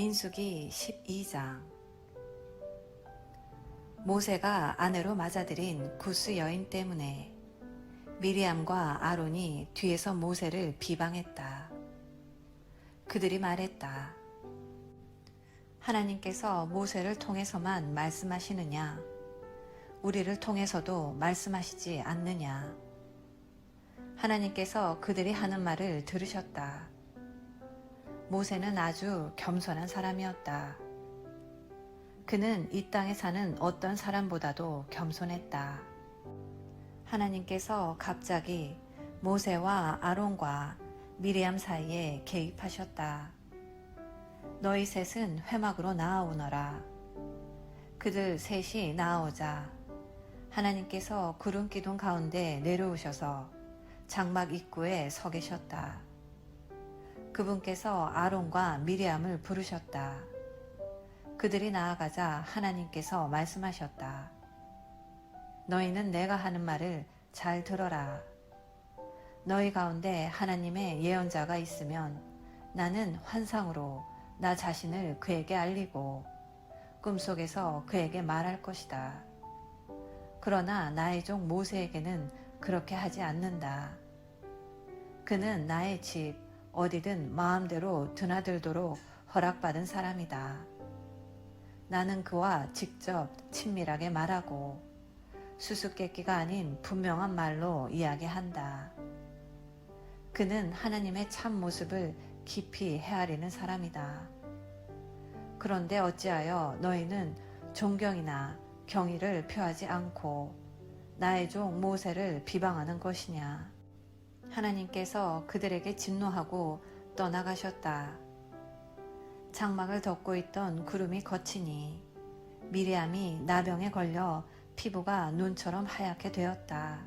민수기 12장 모세가 아내로 맞아들인 구스 여인 때문에 미리암과 아론이 뒤에서 모세를 비방했다. 그들이 말했다. 하나님께서 모세를 통해서만 말씀하시느냐? 우리를 통해서도 말씀하시지 않느냐? 하나님께서 그들이 하는 말을 들으셨다. 모세는 아주 겸손한 사람이었다. 그는 이 땅에 사는 어떤 사람보다도 겸손했다. 하나님께서 갑자기 모세와 아론과 미리암 사이에 개입하셨다. 너희 셋은 회막으로 나아오너라. 그들 셋이 나아오자 하나님께서 구름 기둥 가운데 내려오셔서 장막 입구에 서 계셨다. 그분께서 아론과 미리암을 부르셨다. 그들이 나아가자 하나님께서 말씀하셨다. 너희는 내가 하는 말을 잘 들어라. 너희 가운데 하나님의 예언자가 있으면 나는 환상으로 나 자신을 그에게 알리고 꿈속에서 그에게 말할 것이다. 그러나 나의 종 모세에게는 그렇게 하지 않는다. 그는 나의 집 어디든 마음대로 드나들도록 허락받은 사람이다. 나는 그와 직접 친밀하게 말하고 수수께끼가 아닌 분명한 말로 이야기한다. 그는 하나님의 참 모습을 깊이 헤아리는 사람이다. 그런데 어찌하여 너희는 존경이나 경의를 표하지 않고 나의 종 모세를 비방하는 것이냐? 하나님께서 그들에게 진노하고 떠나가셨다. 장막을 덮고 있던 구름이 거치니 미리암이 나병에 걸려 피부가 눈처럼 하얗게 되었다.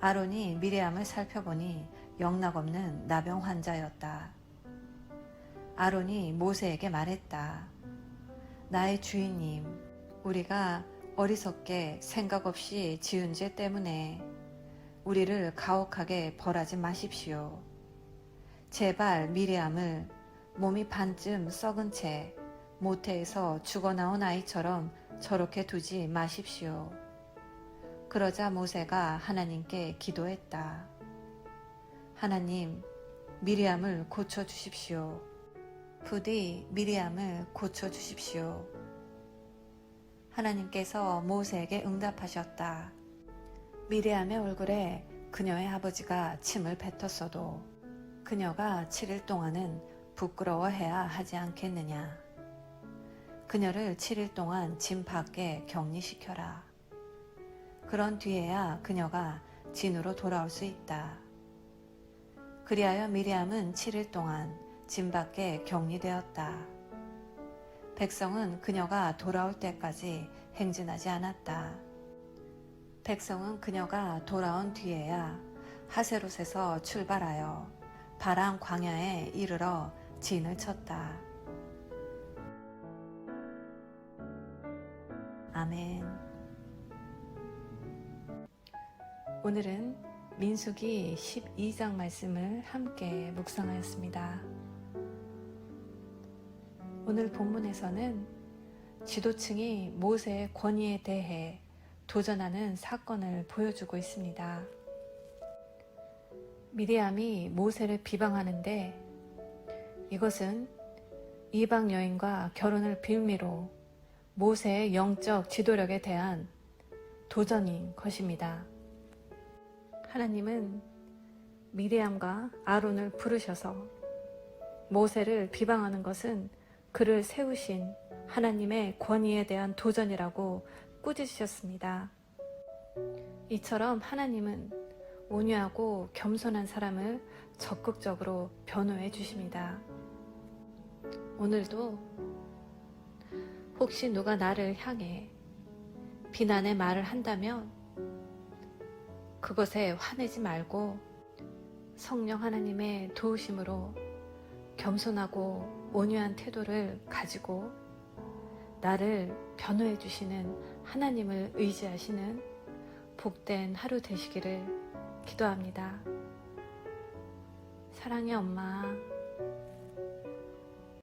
아론이 미리암을 살펴보니 영락없는 나병 환자였다. 아론이 모세에게 말했다. 나의 주인님, 우리가 어리석게 생각 없이 지은 죄 때문에 우리를 가혹하게 벌하지 마십시오. 제발 미리암을 몸이 반쯤 썩은 채 모태에서 죽어나온 아이처럼 저렇게 두지 마십시오. 그러자 모세가 하나님께 기도했다. 하나님, 미리암을 고쳐 주십시오. 부디 미리암을 고쳐 주십시오. 하나님께서 모세에게 응답하셨다. 미리암의 얼굴에 그녀의 아버지가 침을 뱉었어도 그녀가 7일 동안은 부끄러워해야 하지 않겠느냐. 그녀를 7일 동안 짐 밖에 격리시켜라. 그런 뒤에야 그녀가 진으로 돌아올 수 있다. 그리하여 미리암은 7일 동안 짐 밖에 격리되었다. 백성은 그녀가 돌아올 때까지 행진하지 않았다. 백성은 그녀가 돌아온 뒤에야 하세롯에서 출발하여 바람 광야에 이르러 진을 쳤다. 아멘. 오늘은 민수기 12장 말씀을 함께 묵상하였습니다. 오늘 본문에서는 지도층이 모세의 권위에 대해 도전하는 사건을 보여주고 있습니다. 미리암이 모세를 비방하는데 이것은 이방 여인과 결혼을 빌미로 모세의 영적 지도력에 대한 도전인 것입니다. 하나님은 미리암과 아론을 부르셔서 모세를 비방하는 것은 그를 세우신 하나님의 권위에 대한 도전이라고 꾸짖으셨습니다. 이처럼 하나님은 온유하고 겸손한 사람을 적극적으로 변호해 주십니다. 오늘도 혹시 누가 나를 향해 비난의 말을 한다면 그것에 화내지 말고 성령 하나님의 도우심으로 겸손하고 온유한 태도를 가지고 나를 변호해 주시는 하나님을 의지하시는 복된 하루 되시기를 기도합니다. 사랑의 엄마.